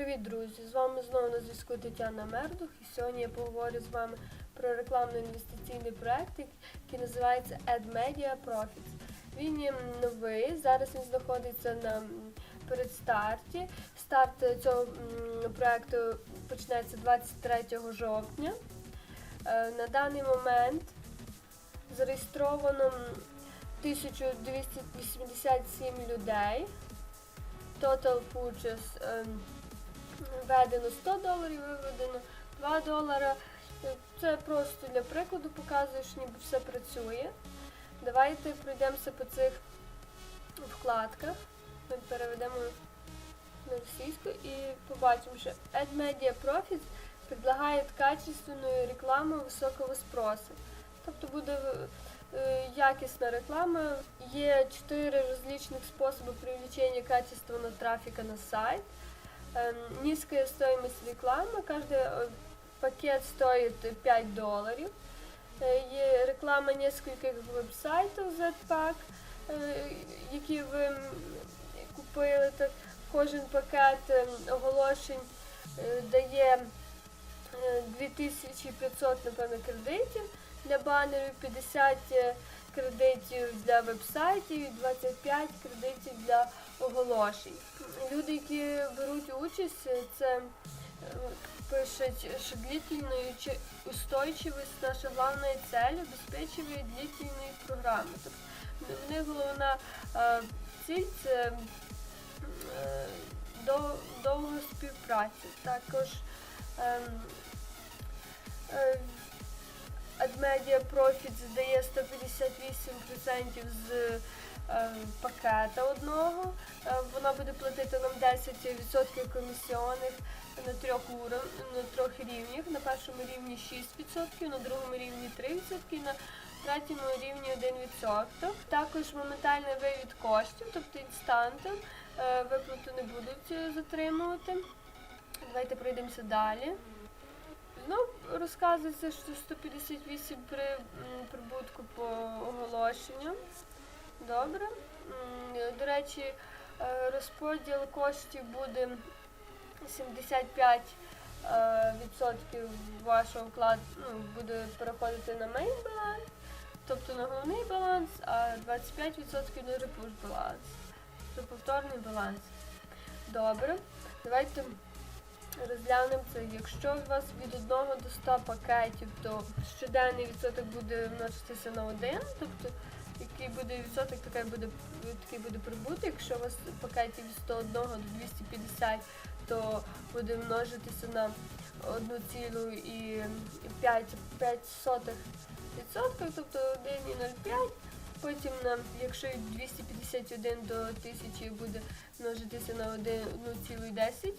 Привіт, друзі! З вами знову на зв'язку Тетяна Мердух. І сьогодні я поговорю з вами про рекламно-інвестиційний проект, який називається AdMedia Profits. Він є новий. Зараз він знаходиться на передстарті. Старт цього проекту почнеться 23 жовтня. Е, На даний момент зареєстровано 1287 людей. Total purchase ем, введено 100 доларів, виведено 2 долара. Це просто для прикладу показує, що ніби все працює. Давайте пройдемося по цих вкладках. Ми переведемо на російську і побачимо, що AdMedia Profits предлагає качественну рекламу високого спросу. Тобто буде е, якісна реклама. Є чотири различных способа привлечения качественного трафика на сайт. Эм, Низкая стоимость рекламы. Каждый э, пакет стоит 5 доларів. Е, Є реклама нескольких веб-сайтів Z-Pack, е, які ви м, купили. Так, кожен пакет ем, оголошень е, дає е, 2500, напевно, кредитів для банерів, 50 е, кредитів для веб-сайтів і 25 кредитів для оголошень. Люди, які беруть участь, це е, пишуть, що длительную чи- устойчивость наша главная цель обеспечиває длительної програми. Тобто в них головна е, ціль це е, довга співпраця. Також AdMedia Profit здає 158% з пакета одного. Е, вона буде платити нам 10% комісіонних на трьох уров... на трьох рівнях. На першому рівні 6%, на другому рівні 3%, на третьому рівні 1%. Також моментальний вивід коштів, тобто інстантом. Е, Виплату не будуть е, затримувати. Давайте пройдемося далі. Ну, розказується, що 158 при прибутку по оголошенню. Добре. До речі, е, розподіл коштів буде 75 е, відсотків вашого вкладу ну, буде переходити на мейн баланс, тобто на головний баланс, а 25% на репуш баланс. Це повторний баланс. Добре. Давайте розглянемо це. Якщо у вас від 1 до 100 пакетів, то щоденний відсоток буде множитися на 1, тобто який буде відсоток, такий буде, такий буде прибуток. Якщо у вас пакетів від 101 до 250, то буде множитися на 1,5 відсотка, тобто 1,05. Потім на, якщо від 251 до 1000 буде множитися на 1,10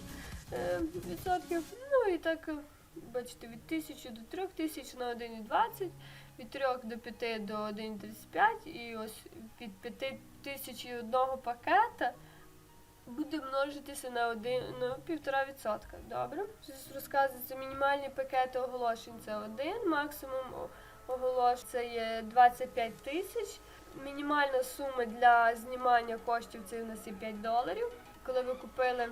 е, відсотків. Ну і так, е, бачите, від 1000 до 3000 на 1,20, від 3 до 5 до 1,35 і ось від 5000 одного пакета буде множитися на 1, на 1,5%. Добре? Зараз розказується мінімальні пакети оголошень це 1, максимум оголошень це є 25 тисяч. Мінімальна сума для знімання коштів це у нас є 5 доларів. Коли ви купили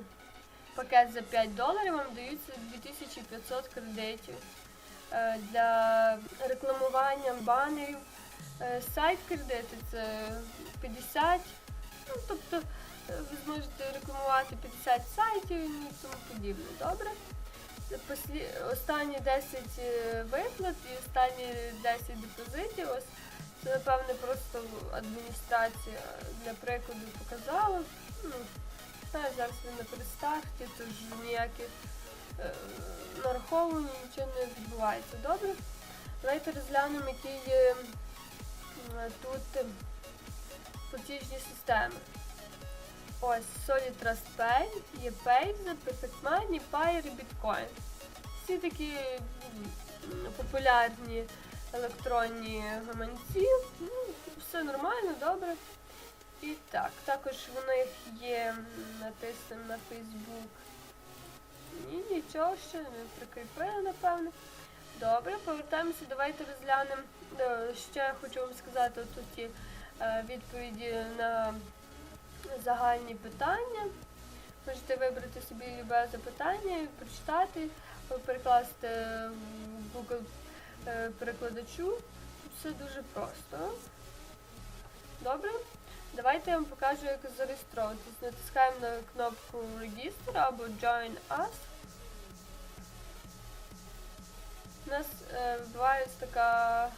пакет за 5 доларів, вам даються 2500 кредитів для рекламування банерів. Е, Сайт кредити це 50. Ну, тобто е, ви зможете рекламувати 50 сайтів і тому подібне. Добре? Послі... Останні 10 е, виплат і останні 10 депозитів. Ось це, напевне, просто адміністрація для прикладу показала. Ну, зараз він на перестарті, тож ніяких е, нічого не відбувається. Добре? Давайте розглянемо, які є тут платіжні системи. Ось Solid Trust Pay, є Payza, Perfect Money, Payer і Bitcoin. Всі такі популярні електронні гаманці. Ну, все нормально, добре. І так, також в них є м, натиснемо на Facebook. Ні, нічого ще не прикріпили, напевно. Добре, повертаємося, давайте розглянемо. Е, Ще хочу вам сказати, тут є е, відповіді на загальні питання. Можете вибрати собі любе запитання, прочитати, перекласти в Google е, перекладачу. Все дуже просто. Добре? Давайте я вам покажу, як зареєструватись. Натискаємо на кнопку Register або Join Us. У нас е, відбувається така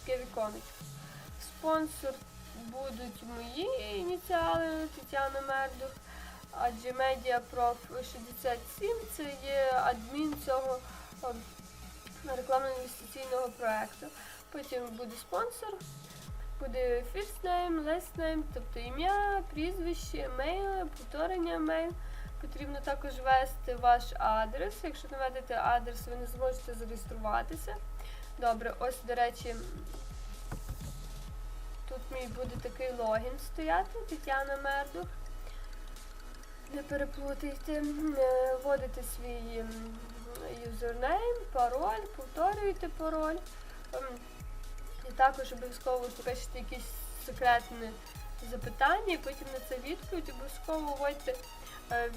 таке віконечко. Спонсор будуть мої ініціали Тетяна Мердух, адже Медіапроф 67 це є адмін цього е, рекламно-інвестиційного проєкту. Потім буде спонсор, буде first name, last name, тобто ім'я, прізвище, емейл, повторення емейл. Потрібно також ввести ваш адрес. Якщо не введете адрес, ви не зможете зареєструватися. Добре, ось, до речі, тут мій буде такий логін стояти, Тетяна Мердух. Не переплутайте, Е, вводите свій юзернейм, пароль, повторюєте пароль. І також обов'язково запишете якісь секретне запитання, і потім на це відповідь. Обов'язково вводьте е,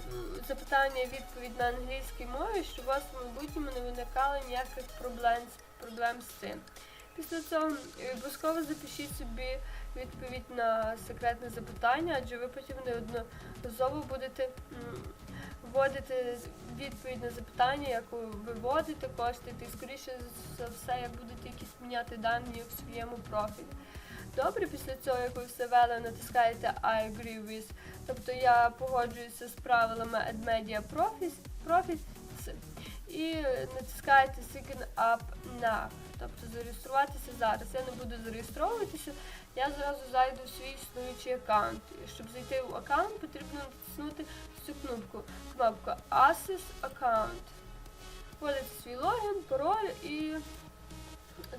запитання, відповідь на англійській мові, щоб у вас в майбутньому не виникало ніяких проблем, проблем з цим. Після цього обов'язково запишіть собі відповідь на секретне запитання, адже ви потім неодноразово будете вводити відповідь на запитання, яку виводити кошти, і скоріше за все, як будете якісь міняти дані в своєму профілі. Добре, після цього, як ви все вели, натискаєте I agree with, тобто я погоджуюся з правилами AdMedia Profits, Profits і натискаєте Sign Up Now, тобто зареєструватися зараз. Я не буду зареєстровуватися, я зразу зайду в свій існуючий аккаунт. Щоб зайти в аккаунт, потрібно натиснути цю кнопку, кнопку Access Account. Вводите свій логін, пароль і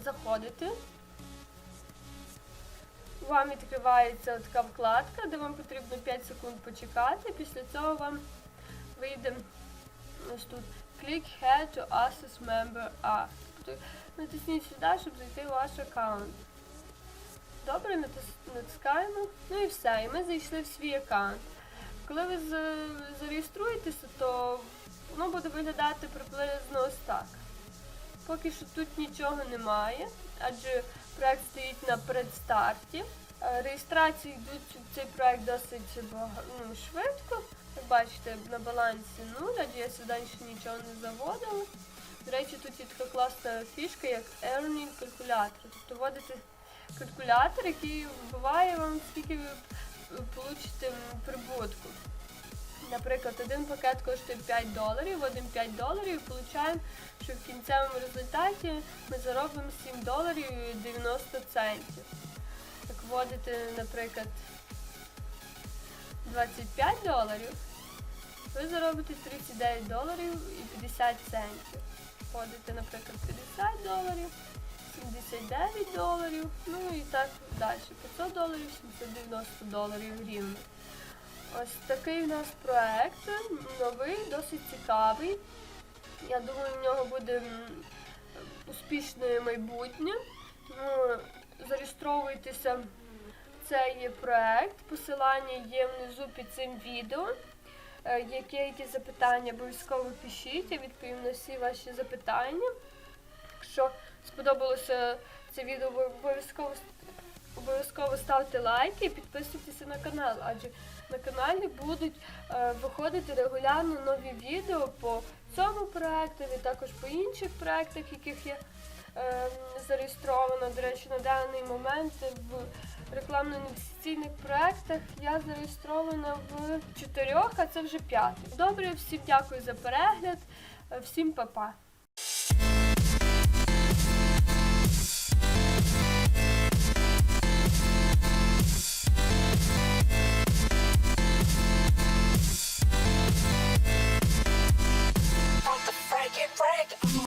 заходите. Вам відкривається така вкладка, де вам потрібно 5 секунд почекати. Після цього вам вийде ось тут Click here to access member app. Тобто натисніть сюди, щоб зайти в ваш аккаунт. Добре, натис- натискаємо. Ну і все. І ми зайшли в свій аккаунт. Коли ви зареєструєтеся, то воно буде виглядати приблизно ось так. Поки що тут нічого немає, адже проект стоїть на предстарті. Е, Реєстрації йдуть в цей проект досить ну, швидко. Як бачите, на балансі нуль, адже я сюди ще нічого не заводила. До речі, тут є така класна фішка, як Earning Calculator. Тобто вводите калькулятор, який вбиває вам, скільки ви получите прибутку. Наприклад, один пакет коштує 5 доларів, вводимо 5 доларів і получаємо, що в кінцевому результаті ми заробимо 7 доларів і 90 центів. Так вводите, наприклад, 25 доларів, ви заробите 39 доларів і 50 центів. Вводите, наприклад, 50 доларів, 79 доларів, ну і так далі. 500 доларів, 790 доларів рівно. Ось такий у нас проект, новий, досить цікавий. Я думаю, в нього буде успішне майбутнє. Тому зареєстровуйтеся в цей проект. Посилання є внизу під цим відео. Е, Які які запитання обов'язково пишіть, я відповім на всі ваші запитання. Якщо сподобалося це відео, ви обов'язково обов'язково ставте лайки і підписуйтеся на канал, адже на каналі будуть е, виходити регулярно нові відео по цьому проекту, і також по інших проектах, яких я е, зареєстрована. До речі, на даний момент в рекламно-інвестиційних проектах я зареєстрована в чотирьох, а це вже п'ятий. Добре, всім дякую за перегляд, всім па-па.